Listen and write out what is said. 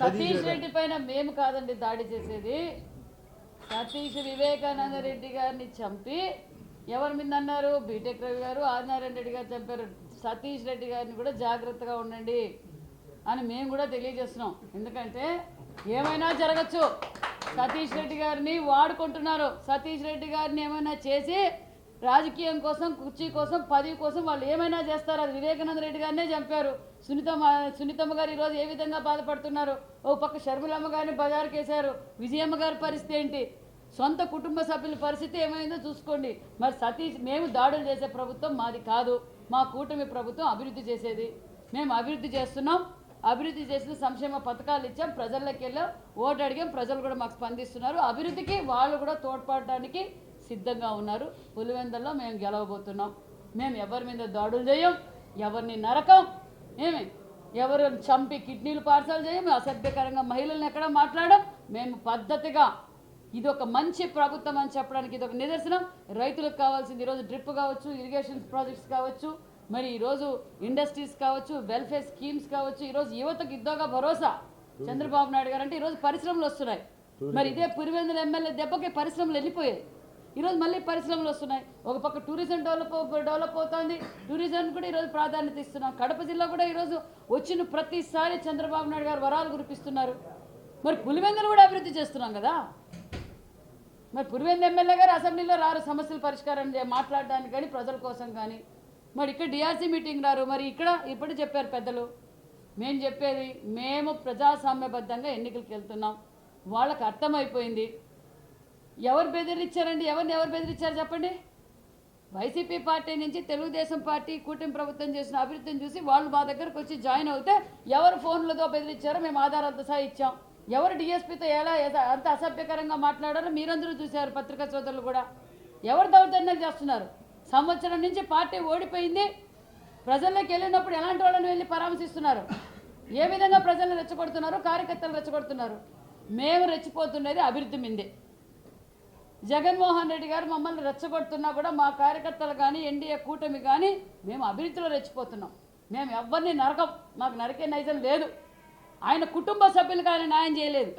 సతీష్ రెడ్డి పైన మేము కాదండి దాడి చేసేది. సతీష్ వివేకానంద రెడ్డి గారిని చంపి ఎవరి మీద అన్నారు? బీటెక్ రవి గారు ఆదినారాయణ రెడ్డి గారు చంపారు. సతీష్ రెడ్డి గారిని కూడా జాగ్రత్తగా ఉండండి అని మేము కూడా తెలియజేస్తున్నాం. ఎందుకంటే ఏమైనా జరగచ్చు. సతీష్ రెడ్డి గారిని వాడుకుంటున్నారు. సతీష్ రెడ్డి గారిని ఏమైనా చేసి రాజకీయం కోసం కుర్చీ కోసం పదవి కోసం వాళ్ళు ఏమైనా చేస్తారు అది వివేకానంద రెడ్డి గారినే చంపారు. సునీతమ్మ సునీతమ్మ గారు ఈరోజు ఏ విధంగా బాధపడుతున్నారు? ఓ పక్క షర్మిలమ్మ గారిని బజారుకు వేశారు విజయమ్మ గారి పరిస్థితి ఏంటి? సొంత కుటుంబ సభ్యుల పరిస్థితి ఏమైందో చూసుకోండి. మరి సతీష్ మేము దాడులు చేసే ప్రభుత్వం మాది కాదు. మా కూటమి ప్రభుత్వం అభివృద్ధి చేసేది. మేము అభివృద్ధి చేస్తున్నాం. అభివృద్ధి చేసిన సంక్షేమ పథకాలు ఇచ్చాం. ప్రజల్లోకి వెళ్ళాం. ఓటు అడిగాం. ప్రజలు కూడా మాకు స్పందిస్తున్నారు. అభివృద్ధికి వాళ్ళు కూడా తోడ్పడడానికి సిద్ధంగా ఉన్నారు. పులివెందల్లో మేము గెలవబోతున్నాం. మేము ఎవరి మీద దాడులు చేయం? ఎవరిని నరకం? ఏమి? ఎవరు చంపి కిడ్నీలు పార్సల్ చేయం? అసభ్యకరంగా మహిళలను ఎక్కడ మాట్లాడడం మేము పద్ధతిగా ఇది ఒక మంచి ప్రభుత్వం అని చెప్పడానికి ఇది ఒక నిదర్శనం. రైతులకు కావాల్సింది ఈరోజు డ్రిప్ కావచ్చు ఇరిగేషన్ ప్రాజెక్ట్స్ కావచ్చు మరి ఈరోజు ఇండస్ట్రీస్ కావచ్చు వెల్ఫేర్ స్కీమ్స్ కావచ్చు ఈరోజు యువతకు ఇద్దోగా భరోసా. చంద్రబాబు నాయుడు గారు అంటే ఈరోజు పరిశ్రమలు వస్తున్నాయి. మరి ఇదే పురివెందుల ఎమ్మెల్యే దెబ్బకి పరిశ్రమలు వెళ్ళిపోయాయి. ఈరోజు మళ్ళీ పరిశ్రమలు వస్తున్నాయి. ఒక పక్క టూరిజం డెవలప్ డెవలప్ అవుతోంది. టూరిజం కూడా ఈరోజు ప్రాధాన్యత ఇస్తున్నాం. కడప జిల్లా కూడా ఈరోజు వచ్చిన ప్రతిసారి చంద్రబాబు నాయుడు గారు వరాలు కురిపిస్తున్నారు. మరి పులివెందులు కూడా అభివృద్ధి చేస్తున్నాం కదా? మరి పులివెందు ఎమ్మెల్యే గారు అసెంబ్లీలో రారు సమస్యల పరిష్కారం మాట్లాడడానికి కానీ ప్రజల కోసం కానీ. మరి ఇక్కడ డిఆర్సీ మీటింగ్ రారు. మరి ఇక్కడ ఇప్పుడు చెప్పారు పెద్దలు. మేము చెప్పేది మేము ప్రజాస్వామ్యబద్ధంగా ఎన్నికలకు వెళ్తున్నాం. వాళ్ళకి అర్థమైపోయింది. ఎవరు బెదిరించారండి? ఎవరిని ఎవరు బెదిరించారు చెప్పండి? వైసీపీ పార్టీ నుంచి తెలుగుదేశం పార్టీ కూటమి ప్రభుత్వం చేసిన అభివృద్ధిని చూసి వాళ్ళు మా దగ్గరకు వచ్చి జాయిన్ అవుతే ఎవరు ఫోన్లతో బెదిరించారో మేము ఆధారాలతో సహా ఇచ్చాం. ఎవరు డిఎస్పీతో ఎలా అంత అసభ్యకరంగా మాట్లాడారో మీరందరూ చూశారు పత్రికా సోదరులు కూడా. ఎవరు దౌర్జన్యాలు చేస్తున్నారు? సంవత్సరం నుంచి పార్టీ ఓడిపోయింది. ప్రజల్లోకి వెళ్ళినప్పుడు ఎలాంటి వాళ్ళని వెళ్ళి పరామర్శిస్తున్నారు? ఏ విధంగా ప్రజలను రెచ్చగొడుతున్నారు? కార్యకర్తలు రెచ్చగొడుతున్నారు? మేము రెచ్చిపోతున్నది అభివృద్ధి మిందే. జగన్మోహన్ రెడ్డి గారు మమ్మల్ని రెచ్చగొడుతున్నా కూడా మా కార్యకర్తలు కానీ ఎన్డీఏ కూటమి కానీ మేము అభివృద్ధిలో రెచ్చిపోతున్నాం. మేము ఎవరిని నరకం. మాకు నరికే నైజం లేదు. ఆయన కుటుంబ సభ్యులు కానీ న్యాయం చేయలేదు.